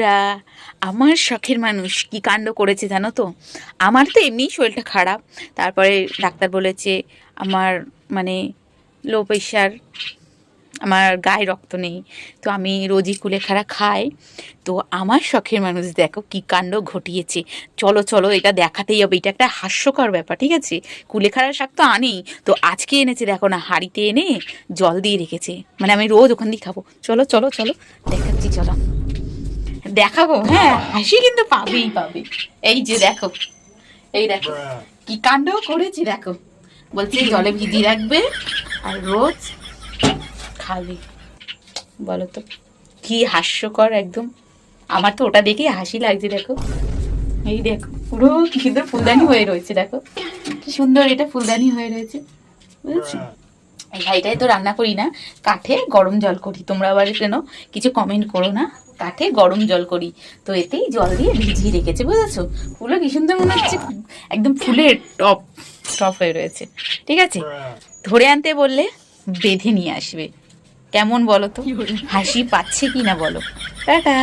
বন্ধুরা আমার শখের মানুষ। কি কাণ্ড করেছে জানো তো? আমার তো এমনিই শরীরটা খারাপ। তারপরে ডাক্তার বলেছে, আমার মানে লো প্রেশার আমার গায়ে রক্ত নেই। তো আমি রোজই কুলেখাড়া খাই। তো আমার শখের মানুষ, দেখো কি কাণ্ড ঘটিয়েছে। চলো চলো, এটা দেখাতেই হবে। এটা একটা হাস্যকর ব্যাপার, ঠিক আছে? কুলেখাড়া শাক তো আনেই। তো আজকে এনেছে, দেখো না, হাঁড়িতে এনে জল দিয়ে রেখেছে। মানে আমি রোজ ওখান দিয়ে খাব। চলো চলো চলো, দেখাচ্ছি, চলো। দেখাবো? হ্যাঁ হাসি কিন্তু পাবেই পাবে এই যে দেখো এই দেখো কি কাণ্ড করেছি দেখো। বলছি জলে ভিজিয়ে রাখবে আর রোজ খাবে। বলো তো কি হাস্যকর একদম। আমার তো ওটা দেখেই হাসি লাগছে দেখো। এই দেখো পুরো কি সুন্দর ফুলদানি হয়ে রয়েছে দেখো। কি সুন্দর এটা ফুলদানি হয়ে রয়েছে বুঝেছ? এই ভাইটাই তো রান্না করি না কাঠে গরম জল করি। তোমরা আবার কেন কিছু কমেন্ট করো না কাঠে গরম জল করি। তো এতেই জল দিয়ে ভিজিয়ে রেখেছে বুঝেছ? ফুলও কি সুন্দর মনে হচ্ছে একদম ফুলের টপ টপ হয়ে রয়েছে। ঠিক আছে? ধরে আনতে বললে বেঁধে নিয়ে আসবে। কেমন বলো তো? হাসি পাচ্ছে কি না বলো। টাটা!